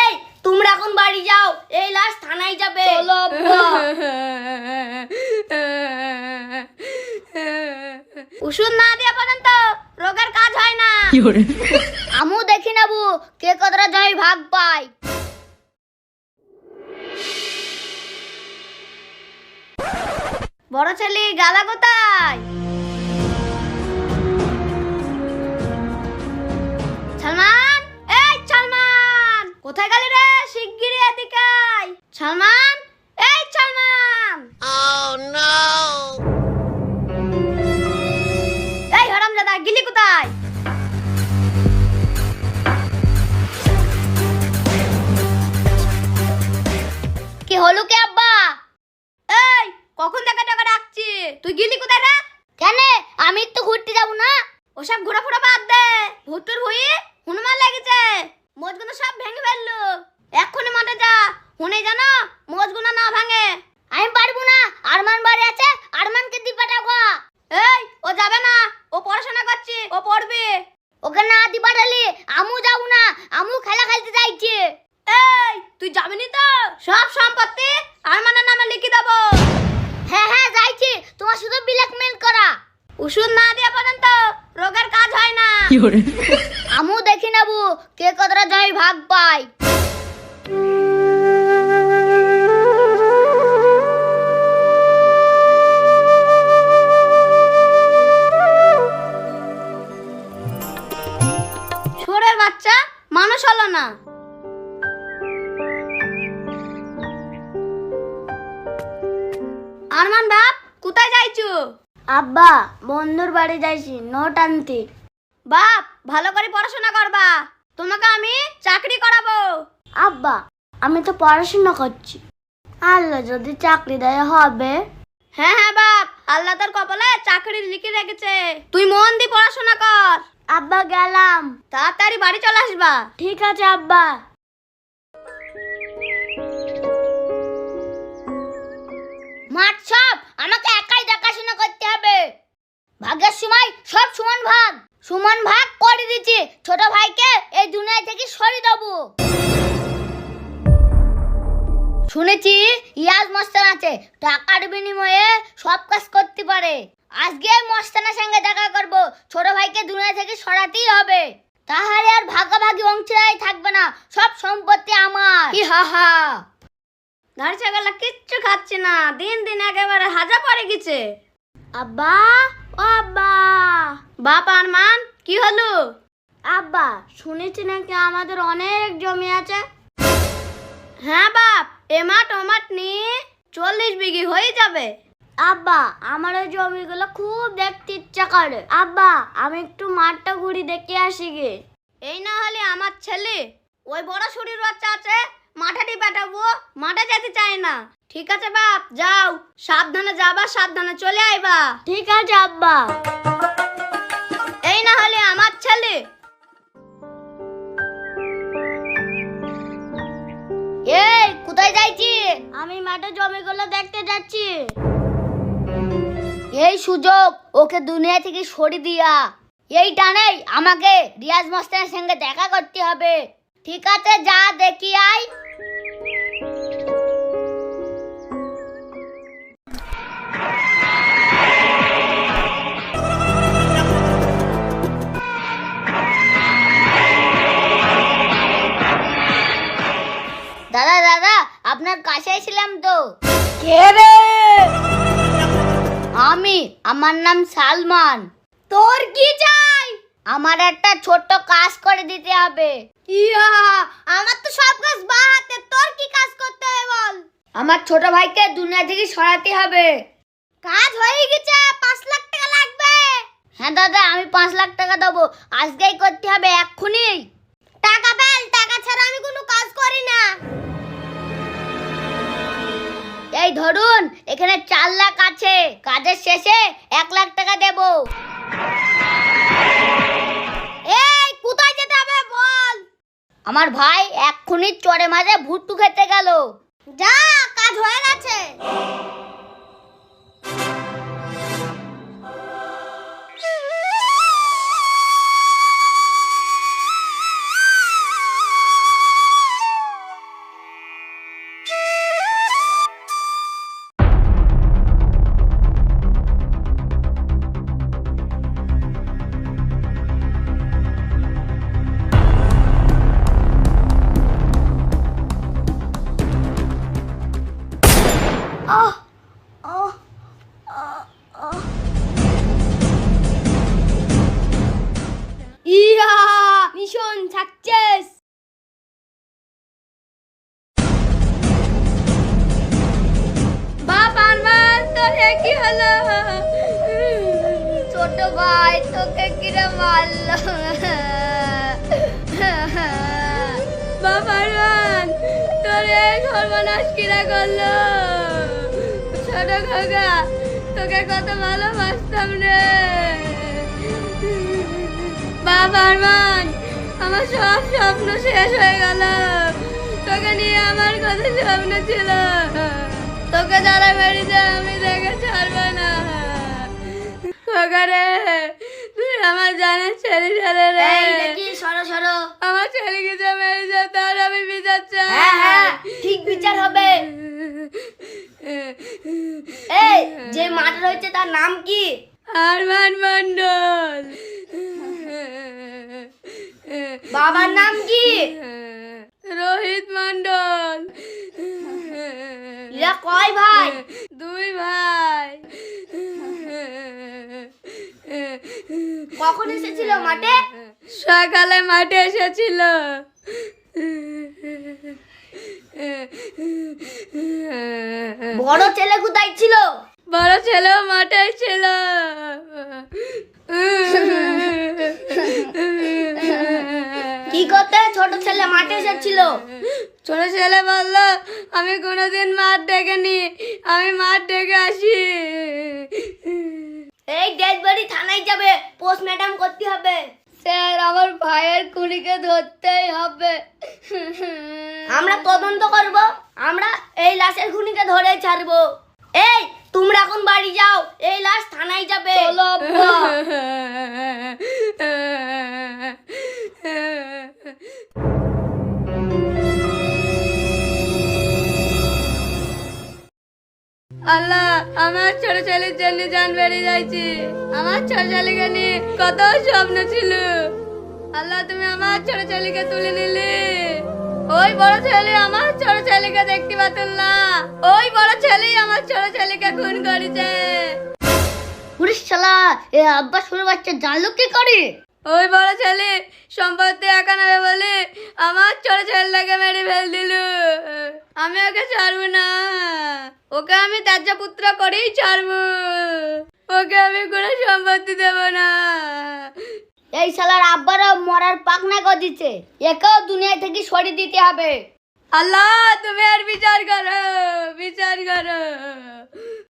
এই তোমরা এখন বাড়ি যাও। এই লাশ থানায় যাবে। চলো ওষুধ না দেওয়া পর্যন্ত রোগের কাজ হয় না। আমু দেখি নেব কে কতটা জমি ভাগ পায়। বড় ছেলে গালা কোথায়? সালমান সব ভেঙে ফেলল। এক্ষুনি মাঠে যা। হুনে জানো মোজগুলো না ভাঙে। আমি পারব না। আরমান বাড়ি আছে, আরমানকে দি পাঠাবো এই, ও যাবে না। ও পড়াশোনা করছে, ও পড়বে। ওকে না দি পাঠালি আমু যাব না। আমু খেলা খেলতে চাইছে এই, তুই যাবি নি তো? সব সম্পত্তি আরমানের নামে লিখে দেবো। হ্যাঁ হ্যাঁ যাইছি। তোমার শুধু ব্ল্যাকমেল করা। ওষুধ না দেওয়া পর্যন্ত রোগের কাজ হয় না। নেব কে কতটা জমি ভাগ পায়? ছোড়ের বাচ্চা মানুষ হলো না। আরমান বাপ কোথায় যাইছো? আব্বা বন্ধুর বাড়ি যাইছি নোট আনতে। বাপ ভালো করে পড়াশোনা করবা। তোমাকে আমি চাকরি করাবো। আব্বা আমি তো পড়াশোনা করছি। আল্লাহ যদি চাকরি দেয় হবে। হ্যাঁ হ্যাঁ বাপ আল্লাহ তোর কপালে চাকরি লিখে রেখেছে। তুই মন দিয়ে পড়াশোনা কর। আব্বা গেলাম। তাড়াতাড়ি বাড়ি চলে আসবা। ঠিক আছে আব্বা। মাঠ টাকার বিনিময়ে সব কাজ করতে পারে। আজকে মস্তানের সঙ্গে দেখা করব। ছোট ভাইকে দুনিয়া থেকে সরাতেই হবে। তাহলে আর ভাগাভাগি অংশীদারি থাকবে না। সব সম্পত্তি আমার। কি হা হা। ছাগলা কিচ্ছু খাচ্ছে না। দিন দিন একেবারে হাজা পড়ে গেছে। আব্বা, ও আব্বা। বাপ কি হলো? আব্বা, শুনেছি নাকি আমাদের অনেক জমি আছে? হ্যাঁ বাপ, এ মাঠ ও মাঠ নিয়ে চল্লিশ বিঘি হয়ে যাবে। আব্বা আমার ওই জমিগুলো খুব দেখতে ইচ্ছা করে। আব্বা আমি একটু মাঠটা ঘুরি দেখে আসি গে। এই না হলে আমার ছেলে ওই বড় শরীর বাচ্চা আছে মাঠাটি পাঠাবো মাঠে যেতে চায় না। ঠিক আছে বাপ যাও। সাবধানে যাবা সাবধানে চলে আইবা। ঠিক আছে আব্বা। এই না হলে আমার ছেলে যাইছি। আমি মাঠে জমিগুলো দেখতে যাচ্ছি। এই সুযোগ ওকে দুনিয়া থেকে সরিয়ে দিয়া। এই টানেই আমাকে রিয়াজ মাস্টারের সঙ্গে দেখা করতে হবে। ঠিক আছে যা দেখি আই আমার নাম সালমান। তোর কি চাই? আমার একটা ছোট্ট কাজ করে দিতে হবে। ইয়া, আমার তো সব কাজ বা হাতে। তোর কি কাজ করতে হবে বল? আমার ছোট ভাইকে দুনিয়া থেকে সরাতে হবে। কাজ হয়ে গেছে, পাঁচ লাখ টাকা লাগবে। হ্যাঁ দাদা, আমি পাঁচ লাখ টাকা দেবো। আজকেই করতে হবে এক্ষুনি। টাকা পেল টাকা ছাড়া আমি কোনো কাজ করি না। এই ধরুন, এখানে চার লাখ আছে। কাজের শেষে এক লাখ টাকা দেব। এই, কোথায় যেতে হবে বল? আমার ভাই এক্ষুনি চরে মাঝে ভুট্টু খেতে গেল। যা, কাজ হয়ে গেছে। কি হলো ছোট ভাই, তোকে কিরে মারলো? বাবা আরমান তোর এই সর্বনাশ কিরা করল? ছোট খোকা, তোকে কত ভালোবাসতাম রে। বাবা আরমান আমার সব স্বপ্ন শেষ হয়ে গেল। তোকে নিয়ে আমার কত স্বপ্ন ছিল। তোকে যারা মেরেছে আমি দেখে ছাড়বো না। রে তুই আমার ছেলে ছেলে রে। সরো সরো। আমার ছেলেকে যে মেরেছে তার আমি বিচার চাই হ্যাঁ হ্যাঁ ঠিক বিচার হবে। এই যে মার্ডার হয়েছে তার নাম কি? আরমান মন্ডল বাবার নাম কি? রোহিত এরা কয় ভাই? দুই ভাই। কখন এসেছিল মাঠে? সকালে মাঠে এসেছিল। বড় ছেলে কোথায় ছিল? বড় ছেলেও মাঠে ছিল। কি করতে? ছোট ছেলে মাঠে এসেছিল। ছোট ছেলে বলল আমি কোনোদিন মাঠ ডেকেনি আমি মাঠ ডেকে আসি। এই ডেড বডি থানায় যাবে পোস্ট পোস্টমর্টম করতে হবে। স্যার আমার ভাইয়ের কুড়িকে ধরতেই হবে। আমরা তদন্ত করব আমরা এই লাশের খুনিকে ধরে ছাড়বো। এই তোমরা এখন বাড়ি যাও এই লাশ থানায় যাবে। চলো আল্লাহ, আমার ছোট ছেলের জন্য জান বেড়ে যাইছি। আমার ছোট ছেলেকে নিয়ে কত স্বপ্ন ছিল। আল্লাহ, তুমি আমার ছোট ছেলেকে তুলে নিলে। ওই বড় ছেলে আমার ছোট ছেলেকে দেখতে পাতুল না। ওই বড় ছেলেই আমার ছোট ছেলেকে খুন করেছে। পুলিশ শালা এ আব্বা শুনে বাচ্চা জানলো কি করে? ওই বড় ছেলে সম্পত্তি একা নেবে বলে আমার ছোট ছেলেটাকে মেরে ফেল দিল। আমি ওকে ছাড়বো না। ওকে আমি ত্যায্য পুত্র করেই ছাড়বো। ওকে আমি কোনো সম্পত্তি দেব না। এই শালার আব্বারও মরার পাকনা দিচ্ছে একেও দুনিয়া থেকে সরিয়ে দিতে হবে। আল্লাহ তুমি আর বিচার করো বিচার করো।